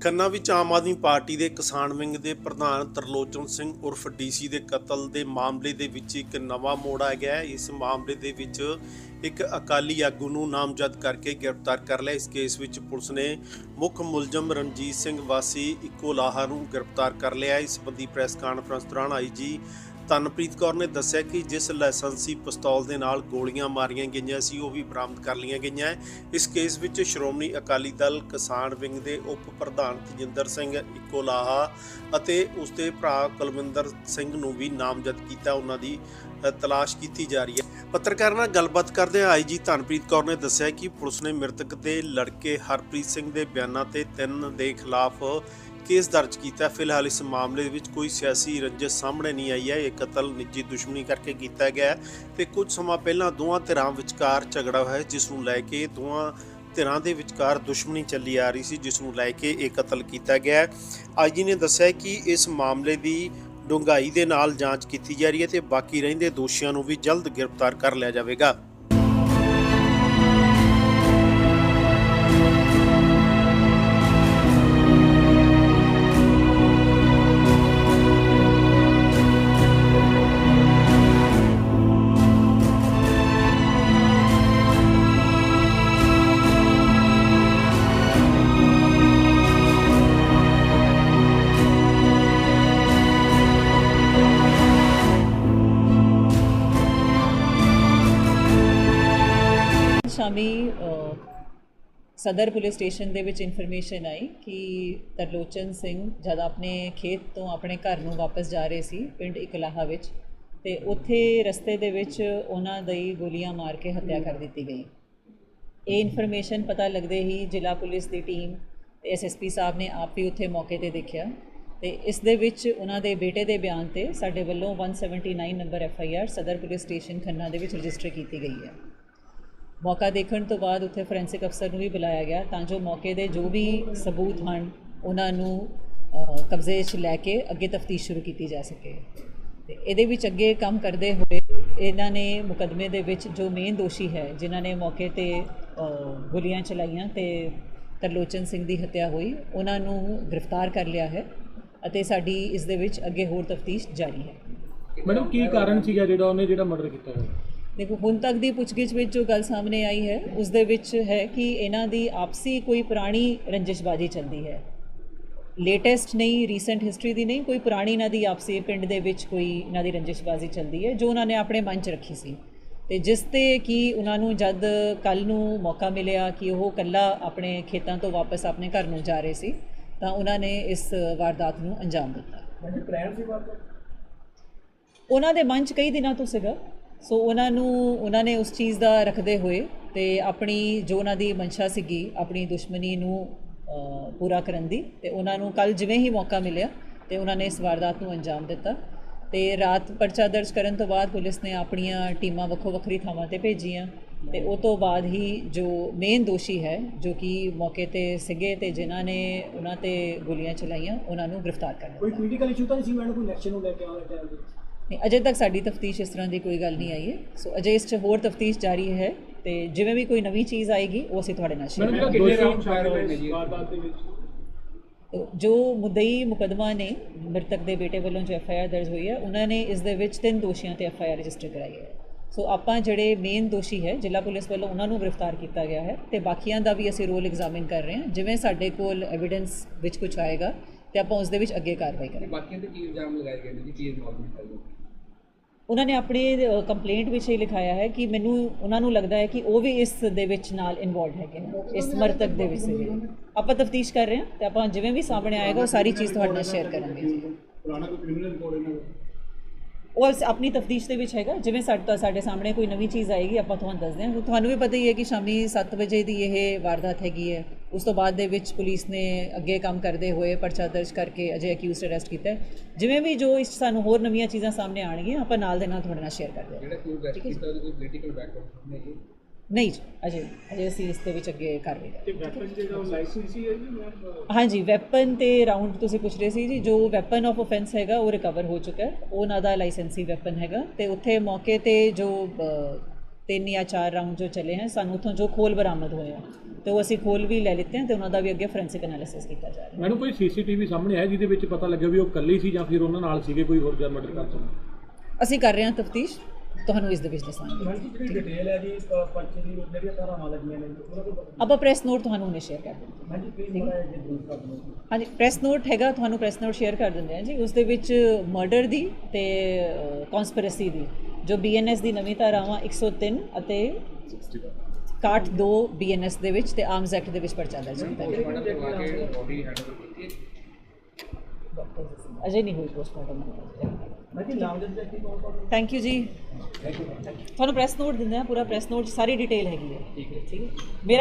ਖੰਨਾ ਵਿੱਚ ਆਮ ਆਦਮੀ ਪਾਰਟੀ ਦੇ ਕਿਸਾਨ ਵਿੰਗ ਦੇ ਪ੍ਰਧਾਨ ਤਰਲੋਚਨ ਸਿੰਘ ਉਰਫ ਡੀਸੀ ਦੇ ਕਤਲ ਦੇ ਮਾਮਲੇ ਦੇ ਵਿੱਚ ਇੱਕ ਨਵਾਂ ਮੋੜ ਆ ਗਿਆ ਹੈ। ਇਸ ਮਾਮਲੇ ਦੇ ਵਿੱਚ ਇੱਕ ਅਕਾਲੀ ਆਗੂ ਨੂੰ ਨਾਮਜ਼ਦ ਕਰਕੇ ਗ੍ਰਿਫਤਾਰ ਕਰ ਲਿਆ। ਇਸ ਕੇਸ ਵਿੱਚ ਪੁਲਿਸ ਨੇ ਮੁੱਖ ਮੁਲਜ਼ਮ ਰਣਜੀਤ ਸਿੰਘ ਵਾਸੀ ਇੱਕੋ ਲਾਹਾ ਨੂੰ ਗ੍ਰਿਫਤਾਰ ਕਰ ਲਿਆ। ਇਸ ਸੰਬੰਧੀ ਪ੍ਰੈਸ ਕਾਨਫਰੰਸ ਦੌਰਾਨ ਆਈਜੀ ਤਨਪ੍ਰੀਤ ਕੌਰ ਨੇ ਦੱਸਿਆ ਕਿ ਜਿਸ ਲਾਇਸੈਂਸੀ ਪਿਸਤੌਲ ਦੇ ਨਾਲ ਗੋਲੀਆਂ ਮਾਰੀਆਂ ਗਈਆਂ ਸੀ, ਉਹ ਵੀ ਬਰਾਮਦ ਕਰ ਲਈਆਂ ਗਈਆਂ ਇਸ ਕੇਸ ਵਿੱਚ ਸ਼੍ਰੋਮਣੀ ਅਕਾਲੀ ਦਲ ਕਿਸਾਨ ਵਿੰਗ ਦੇ ਉਪ ਪ੍ਰਧਾਨ ਤਜਿੰਦਰ ਸਿੰਘ ਇਕੋਲਾਹਾ ਅਤੇ ਉਸ ਦੇ ਭਰਾ ਕੁਲਵਿੰਦਰ ਸਿੰਘ ਨੂੰ ਵੀ ਨਾਮਜ਼ਦ ਕੀਤਾ। ਉਹਨਾਂ ਦੀ ਤਲਾਸ਼ ਕੀਤੀ ਜਾ ਰਹੀ ਹੈ। ਪੱਤਰਕਾਰਾਂ ਨਾਲ ਗੱਲਬਾਤ ਕਰਦੇ ਆਈਜੀ ਧਨਪ੍ਰੀਤ ਕੌਰ ਨੇ ਦੱਸਿਆ ਕਿ ਪੁਲਿਸ ਨੇ ਮ੍ਰਿਤਕ ਦੇ ਲੜਕੇ ਹਰਪ੍ਰੀਤ ਸਿੰਘ ਦੇ ਬਿਆਨਾਂ ਤੇ ਤਿੰਨ ਦੇ ਖਿਲਾਫ ਕੇਸ ਦਰਜ ਕੀਤਾ। ਫਿਲਹਾਲ ਇਸ ਮਾਮਲੇ ਵਿੱਚ ਕੋਈ ਸਿਆਸੀ ਰੰਜਿਸ਼ ਸਾਹਮਣੇ ਨਹੀਂ ਆਈ ਹੈ। ਇਹ ਕਤਲ ਨਿੱਜੀ ਦੁਸ਼ਮਣੀ ਕਰਕੇ ਕੀਤਾ ਗਿਆ ਹੈ ਤੇ ਕੁਝ ਸਮਾਂ ਪਹਿਲਾਂ ਦੋਵਾਂ ਧਿਰਾਂ ਵਿਚਕਾਰ ਝਗੜਾ ਹੋਇਆ ਜਿਸ ਨੂੰ ਲੈ ਕੇ ਦੋਵਾਂ ਧਿਰਾਂ ਦੇ ਵਿਚਕਾਰ ਦੁਸ਼ਮਣੀ ਚੱਲੀ ਆ ਰਹੀ ਸੀ, ਜਿਸ ਨੂੰ ਲੈ ਕੇ ਇਹ ਕਤਲ ਕੀਤਾ ਗਿਆ ਹੈ। ਆਈਜੀ ਨੇ ਦੱਸਿਆ ਕਿ ਇਸ ਮਾਮਲੇ ਦੀ ਡੂੰਘਾਈ ਦੇ ਨਾਲ ਜਾਂਚ ਕੀਤੀ ਜਾ ਰਹੀ ਹੈ ਤੇ ਬਾਕੀ ਰਹਿੰਦੇ ਦੋਸ਼ੀਆਂ ਨੂੰ ਵੀ ਜਲਦ ਗ੍ਰਿਫਤਾਰ ਕਰ ਲਿਆ ਜਾਵੇਗਾ। ਸ਼ਾਮੀ ਸਦਰ ਪੁਲਿਸ ਸਟੇਸ਼ਨ ਦੇ ਵਿੱਚ ਇਨਫੋਰਮੇਸ਼ਨ ਆਈ ਕਿ ਤਰਲੋਚਨ ਸਿੰਘ ਜਦ ਆਪਣੇ ਖੇਤ ਤੋਂ ਆਪਣੇ ਘਰ ਨੂੰ ਵਾਪਸ ਜਾ ਰਹੇ ਸੀ, ਪਿੰਡ ਇਕਲਾਹਾ ਵਿੱਚ, ਤੇ ਉੱਥੇ ਰਸਤੇ ਦੇ ਵਿੱਚ ਉਹਨਾਂ ਦੀ ਗੋਲੀਆਂ ਮਾਰ ਕੇ ਹੱਤਿਆ ਕਰ ਦਿੱਤੀ ਗਈ। ਇਹ ਇਨਫੋਰਮੇਸ਼ਨ ਪਤਾ ਲੱਗਦੇ ਹੀ ਜ਼ਿਲ੍ਹਾ ਪੁਲਿਸ ਦੀ ਟੀਮ ਤੇ ਐਸਐਸਪੀ ਸਾਹਿਬ ਨੇ ਆਪ ਵੀ ਉੱਥੇ ਮੌਕੇ ਤੇ ਦੇਖਿਆ ਤੇ ਇਸ ਦੇ ਵਿੱਚ ਉਹਨਾਂ ਦੇ ਬੇਟੇ ਦੇ ਬਿਆਨ ਤੇ ਸਾਡੇ ਵੱਲੋਂ 179 number FIR Sadar police station Khanna ਦੇ ਵਿੱਚ ਰਜਿਸਟਰ ਕੀਤੀ ਗਈ ਹੈ। ਮੌਕਾ ਦੇਖਣ ਤੋਂ ਬਾਅਦ ਉੱਥੇ ਫੋਰੈਂਸਿਕ ਅਫਸਰ ਨੂੰ ਵੀ ਬੁਲਾਇਆ ਗਿਆ ਤਾਂ ਜੋ ਮੌਕੇ ਦੇ ਜੋ ਵੀ ਸਬੂਤ ਹਨ, ਉਹਨਾਂ ਨੂੰ ਕਬਜ਼ੇ 'ਚ ਲੈ ਕੇ ਅੱਗੇ ਤਫਤੀਸ਼ ਸ਼ੁਰੂ ਕੀਤੀ ਜਾ ਸਕੇ। ਤੇ ਇਹਦੇ ਵਿੱਚ ਅੱਗੇ ਕੰਮ ਕਰਦੇ ਹੋਏ ਇਹਨਾਂ ਨੇ ਮੁਕਦਮੇ ਦੇ ਵਿੱਚ ਜੋ ਮੇਨ ਦੋਸ਼ੀ ਹੈ, ਜਿਨ੍ਹਾਂ ਨੇ ਮੌਕੇ ਤੇ ਗੋਲੀਆਂ ਚਲਾਈਆਂ ਤੇ ਤਰਲੋਚਨ ਸਿੰਘ ਦੀ ਹੱਤਿਆ ਹੋਈ, ਉਹਨਾਂ ਨੂੰ ਗ੍ਰਿਫਤਾਰ ਕਰ ਲਿਆ ਹੈ ਅਤੇ ਸਾਡੀ ਇਸ ਦੇ ਵਿੱਚ ਅੱਗੇ ਹੋਰ ਤਫਤੀਸ਼ ਜਾਰੀ ਹੈ। ਮੈਡਮ, ਕੀ ਕਾਰਨ ਸੀਗਾ ਜਿਹੜਾ ਉਹਨੇ ਜਿਹੜਾ ਮਰਡਰ ਕੀਤਾ ਹੈ ਦੇਖੋ ਹੁਣ ਤੱਕ ਦੀ ਪੁੱਛਗਿੱਛ ਵਿੱਚ ਜੋ ਗੱਲ ਸਾਹਮਣੇ ਆਈ ਹੈ ਉਸ ਦੇ ਵਿੱਚ ਹੈ ਕਿ ਇਹਨਾਂ ਦੀ ਆਪਸੀ ਕੋਈ ਪੁਰਾਣੀ ਰੰਜਿਸ਼ਬਾਜੀ ਚੱਲਦੀ ਹੈ। ਲੇਟੈਸਟ ਨਹੀਂ ਰੀਸੈਂਟ ਹਿਸਟਰੀ ਦੀ ਨਹੀਂ ਕੋਈ ਪੁਰਾਣੀ ਇਹਨਾਂ ਦੀ ਆਪਸੀ ਪਿੰਡ ਦੇ ਵਿੱਚ ਕੋਈ ਇਹਨਾਂ ਦੀ ਰੰਜਿਸ਼ਬਾਜੀ ਚੱਲਦੀ ਹੈ ਜੋ ਉਹਨਾਂ ਨੇ ਆਪਣੇ ਮਨ 'ਚ ਰੱਖੀ ਸੀ। ਤੇ ਜਿਸ ਤੇ ਕਿ ਉਹਨਾਂ ਨੂੰ ਜਦ ਕੱਲ ਨੂੰ ਮੌਕਾ ਮਿਲਿਆ ਕਿ ਉਹ ਕੱਲਾ ਆਪਣੇ ਖੇਤਾਂ ਤੋਂ ਵਾਪਸ ਆਪਣੇ ਘਰ ਨੂੰ ਜਾ ਰਹੇ ਸੀ ਤਾਂ ਉਹਨਾਂ ਨੇ ਇਸ ਵਾਰਦਾਤ ਨੂੰ ਅੰਜਾਮ ਦਿੱਤਾ। ਉਹਨਾਂ ਦੇ ਮਨ 'ਚ ਕਈ ਦਿਨਾਂ ਤੋਂ ਸੀਗਾ। ਸੋ ਉਹਨਾਂ ਨੂੰ, ਉਹਨਾਂ ਨੇ ਉਸ ਚੀਜ਼ ਦਾ ਰੱਖਦੇ ਹੋਏ ਤੇ ਆਪਣੀ ਜੋ ਉਹਨਾਂ ਦੀ ਮਨਸ਼ਾ ਸੀਗੀ, ਆਪਣੀ ਦੁਸ਼ਮਣੀ ਨੂੰ ਪੂਰਾ ਕਰਨ ਦੀ ਤੇ ਉਹਨਾਂ ਨੂੰ ਕੱਲ ਜਿਵੇਂ ਹੀ ਮੌਕਾ ਮਿਲਿਆ ਤੇ ਉਹਨਾਂ ਨੇ ਇਸ ਵਾਰਦਾਤ ਨੂੰ ਅੰਜਾਮ ਦਿੱਤਾ। ਤੇ ਰਾਤ ਪਰਚਾ ਦਰਜ ਕਰਨ ਤੋਂ ਬਾਅਦ ਪੁਲਿਸ ਨੇ ਆਪਣੀਆਂ ਟੀਮਾਂ ਵੱਖੋ ਵੱਖਰੀ ਥਾਵਾਂ ਤੇ ਭੇਜੀਆਂ ਤੇ ਉਹ ਤੋਂ ਬਾਅਦ ਹੀ ਜੋ ਮੇਨ ਦੋਸ਼ੀ ਹੈ, ਜੋ ਕਿ ਮੌਕੇ ਤੇ ਸੀਗੇ ਤੇ ਜਿਨ੍ਹਾਂ ਨੇ ਉਹਨਾਂ ਤੇ ਗੋਲੀਆਂ ਚਲਾਈਆਂ, ਉਹਨਾਂ ਨੂੰ ਗ੍ਰਿਫਤਾਰ ਕਰ ਲਿਆ। ਕੋਈ ਪੋਲੀਟੀਕਲ ਇਸ਼ੂ ਤਾਂ ਨਹੀਂ ਸੀ ਮੈਡਮ, ਕੋਈ ਇਲੈਕਸ਼ਨ ਨੂੰ ਲੈ ਕੇ ਆਉਣ ਟਾਈਮ ਨਹੀਂ ਅਜੇ ਤੱਕ ਸਾਡੀ ਤਫਤੀਸ਼ ਇਸ ਤਰ੍ਹਾਂ ਦੀ ਕੋਈ ਗੱਲ ਨਹੀਂ ਆਈ ਹੈ। ਸੋ ਅਜੇ ਇਸ 'ਚ ਹੋਰ ਤਫਤੀਸ਼ ਜਾਰੀ ਹੈ ਤੇ ਜਿਵੇਂ ਵੀ ਕੋਈ ਨਵੀਂ ਚੀਜ਼ ਆਏਗੀ ਉਹ ਅਸੀਂ ਤੁਹਾਡੇ ਨਾਲ ਸ਼ੇਅਰ ਨੇ ਜੀ ਮੁਦਈ ਮੁਕਦਮਾ ਨੇ ਮ੍ਰਿਤਕ ਦੇ ਬੇਟੇ ਵੱਲੋਂ ਜੋ ਐਫ ਆਈ ਆਰ ਦਰਜ ਹੋਈ ਹੈ ਉਹਨਾਂ ਨੇ ਇਸ ਦੇ ਵਿੱਚ ਤਿੰਨ ਦੋਸ਼ੀਆਂ ਤੇ ਐਫ ਆਈ ਆਰ ਰਜਿਸਟਰ ਕਰਾਈ ਹੈ। ਸੋ ਆਪਾਂ ਜਿਹੜੇ ਮੇਨ ਦੋਸ਼ੀ ਹੈ ਜ਼ਿਲ੍ਹਾ ਪੁਲਿਸ ਵੱਲੋਂ ਉਹਨਾਂ ਨੂੰ ਗ੍ਰਿਫਤਾਰ ਕੀਤਾ ਗਿਆ ਹੈ ਤੇ ਬਾਕੀਆਂ ਦਾ ਵੀ ਅਸੀਂ ਰੋਲ ਐਗਜ਼ਾਮਿਨ ਕਰ ਰਹੇ ਹਾਂ। ਜਿਵੇਂ ਸਾਡੇ ਕੋਲ ਐਵੀਡੈਂਸ ਵਿੱਚ ਕੁਝ ਆਏਗਾ ਤੇ ਆਪਾਂ ਉਸ ਦੇ ਵਿੱਚ ਅੱਗੇ ਕਾਰਵਾਈ ਕਰਾਂਗੇ। ਬਾਕੀਆਂ ਤੇ ਕੀ ਇਲਜ਼ਾਮ ਲਗਾਏ ਗਏ ਨੇ ਜੀ? ਕੀ ਇਨਵੋਲਵਮੈਂਟ ਹੈ ਜੀ? ਉਹਨਾਂ ਨੇ ਆਪਣੀ ਕੰਪਲੇਂਟ ਵਿੱਚ ਇਹ ਲਿਖਾਇਆ ਹੈ ਕਿ ਮੈਨੂੰ ਉਹਨਾਂ ਨੂੰ ਲੱਗਦਾ ਹੈ ਕਿ ਉਹ ਵੀ ਇਸ ਦੇ ਵਿੱਚ ਨਾਲ ਇਨਵੋਲਡ ਹੈਗੇ ਇਸ ਮਰਤਕ ਦੇ ਵਿੱਚ ਸੀਗੇ ਆਪਾਂ ਤਫਤੀਸ਼ ਕਰ ਰਹੇ ਹਾਂ ਤੇ ਆਪਾਂ ਜਿਵੇਂ ਵੀ ਸਾਹਮਣੇ ਆਏਗਾ ਉਹ ਸਾਰੀ ਚੀਜ਼ ਤੁਹਾਡੇ ਨਾਲ ਸ਼ੇਅਰ ਕਰਾਂਗੇ। ਪੁਰਾਣਾ ਕੋਈ ਕ੍ਰਿਮੀਨਲ ਰਿਕਾਰਡ ਇਹਨਾਂ ਦਾ? ਉਹ ਆਪਣੀ ਤਫਤੀਸ਼ ਦੇ ਵਿੱਚ ਹੈਗਾ ਜਿਵੇਂ ਸਾਡੇ ਸਾਡੇ ਸਾਹਮਣੇ ਕੋਈ ਨਵੀਂ ਚੀਜ਼ ਆਏਗੀ ਆਪਾਂ ਤੁਹਾਨੂੰ ਦੱਸਦੇ ਹਾਂ। ਤੁਹਾਨੂੰ ਵੀ ਪਤਾ ਹੀ ਹੈ ਕਿ ਸ਼ਾਮੀ 7 ਵਜੇ ਦੀ ਇਹ ਵਾਰਦਾਤ ਹੈਗੀ ਹੈ। ਉਸ ਤੋਂ ਬਾਅਦ ਦੇ ਵਿੱਚ ਪੁਲਿਸ ਨੇ ਅੱਗੇ ਕੰਮ ਕਰਦੇ ਹੋਏ ਪਰਚਾ ਦਰਜ ਕਰਕੇ ਅਜੇ ਅਕਿਊਜ਼ਡ ਅਰੈਸਟ ਕੀਤਾ ਜਿਵੇਂ ਵੀ ਜੋ ਇਸ ਸਾਨੂੰ ਹੋਰ ਨਵੀਆਂ ਚੀਜ਼ਾਂ ਸਾਹਮਣੇ ਆਣਗੀਆਂ ਆਪਾਂ ਨਾਲ ਦੇ ਨਾਲ ਤੁਹਾਡੇ ਨਾਲ ਸ਼ੇਅਰ ਕਰਦੇ ਹਾਂ। ਜਿਹੜਾ ਕੋਈ ਰੈਸਟ ਕੀਤਾ ਉਹਦੇ ਕੋਈ ਪੋਲੀਟੀਕਲ ਬੈਕਗ੍ਰਾਉਂਡ ਨਹੀਂ ਜੀ ਨਹੀਂ ਜੀ, ਅਜੇ ਅਜੇ ਅਸੀਂ ਇਸ ਦੇ ਵਿੱਚ ਅੱਗੇ ਕਰ ਰਹੇ ਹਾਂ। ਤੇ ਵੈਪਨ ਜਿਹੜਾ ਉਹ ਲਾਇਸੈਂਸ ਹੀ ਹੈ ਜੀ ਹਾਂਜੀ ਵੈਪਨ ਤੇ ਰਾਉਂਡ ਤੁਸੀਂ ਪੁੱਛ ਰਹੇ ਸੀ ਜੀ ਜੋ ਵੈਪਨ ਆਫ ਆਫੈਂਸ ਹੈਗਾ ਉਹ ਰਿਕਵਰ ਹੋ ਚੁੱਕਾ ਹੈ। ਉਹ ਉਹਨਾਂ ਦਾ ਲਾਇਸੈਂਸੀ ਵੈਪਨ ਹੈਗਾ। ਤੇ ਉੱਥੇ ਮੌਕੇ ਤੇ ਜੋ ਤਿੰਨ ਜਾਂ ਚਾਰ ਰਾਉਂਡ ਜੋ ਚੱਲੇ ਹਨ ਸਾਨੂੰ ਉੱਥੋਂ ਜੋ ਖੋਲ ਬਰਾਮਦ ਹੋਏ ਆ ਤੇ ਉਹ ਅਸੀਂ ਖੋਲ ਵੀ ਲੈ ਲਿੱਤੇ ਹਨ ਤੇ ਉਹਨਾਂ ਦਾ ਵੀ ਅੱਗੇ ਫੋਰੈਂਸਿਕ ਐਨਾਲਿਸਿਸ ਕੀਤਾ ਜਾ ਰਿਹਾ ਹੈ। ਮੈਨੂੰ ਕੋਈ ਸੀਸੀਟੀਵੀ ਸਾਹਮਣੇ ਆਇਆ ਜਿਹਦੇ ਵਿੱਚ ਪਤਾ ਲੱਗਿਆ ਵੀ ਉਹ ਇਕੱਲੀ ਸੀ ਜਾਂ ਫਿਰ ਉਹਨਾਂ ਨਾਲ ਸੀਗੇ ਕੋਈ ਹੋਰ ਜਾਂ ਮਰਡਰ ਕਰ ਸਕਦਾ ਅਸੀਂ ਕਰ ਰਹੇ ਹਾਂ ਤਫਤੀਸ਼। ਤੁਹਾਨੂੰ ਇਸ ਦੇ ਵਿੱਚ ਦੱਸਾਂਗੇ। ਜਿਹੜੀ ਡਿਟੇਲ ਹੈ। ਜੀ ਪਰਚੇ ਦੀ ਜਿਹੜੀਆਂ ਧਾਰਾਵਾਂ ਲੱਗੀਆਂ ਨੇ ਉਹਨਾਂ ਕੋਲ ਆਪਾਂ ਪ੍ਰੈਸ ਨੋਟ ਤੁਹਾਨੂੰ ਹੁਣੇ ਸ਼ੇਅਰ ਕਰ ਦਿੰਦੇ ਮੈਂ ਜੀ ਪਲੀਜ਼ ਮਾੜਾ ਜਿਹਾ ਦੂਰ ਕਰ ਦਿਓ। ਹਾਂਜੀ ਪ੍ਰੈਸ ਨੋਟ ਹੈਗਾ ਤੁਹਾਨੂੰ ਪ੍ਰੈਸ ਨੋਟ ਸ਼ੇਅਰ ਕਰ ਦਿੰਦੇ ਹਾਂ ਜੀ। ਉਸ ਦੇ ਵਿੱਚ ਮਰਡਰ ਦੀ ਤੇ ਕਨਸਪੀਰੇਸੀ ਦੀ ਜੋ ਬੀਐਨਐਸ ਦੀ ਨਵੀਂ ਧਾਰਾਵਾਂ 103 ਅਤੇ 62 ਬੀਐਨਐਸ ਦੇ ਵਿੱਚ ਤੇ ਆਰਮਸ ਐਕਟ ਦੇ ਵਿੱਚ ਪਰਚਾ ਦਰਜ ਕੀਤਾ ਗਿਆ। ਅਜੇ ਨਹੀਂ ਹੋਈ ਪੋਸਟਮਾਰਟਮ। ਥੈਂਕ ਯੂ ਜੀ। ਤੁਹਾਨੂੰ ਪ੍ਰੈਸ ਨੋਟ ਦਿੰਦੇ ਆ ਪੂਰਾ ਪ੍ਰੈਸ ਨੋਟ 'ਚ ਸਾਰੀ ਡਿਟੇਲ ਹੈਗੀ ਹੈ। ਠੀਕ ਹੈ ਠੀਕ ਹੈ। ਮੇਰਾ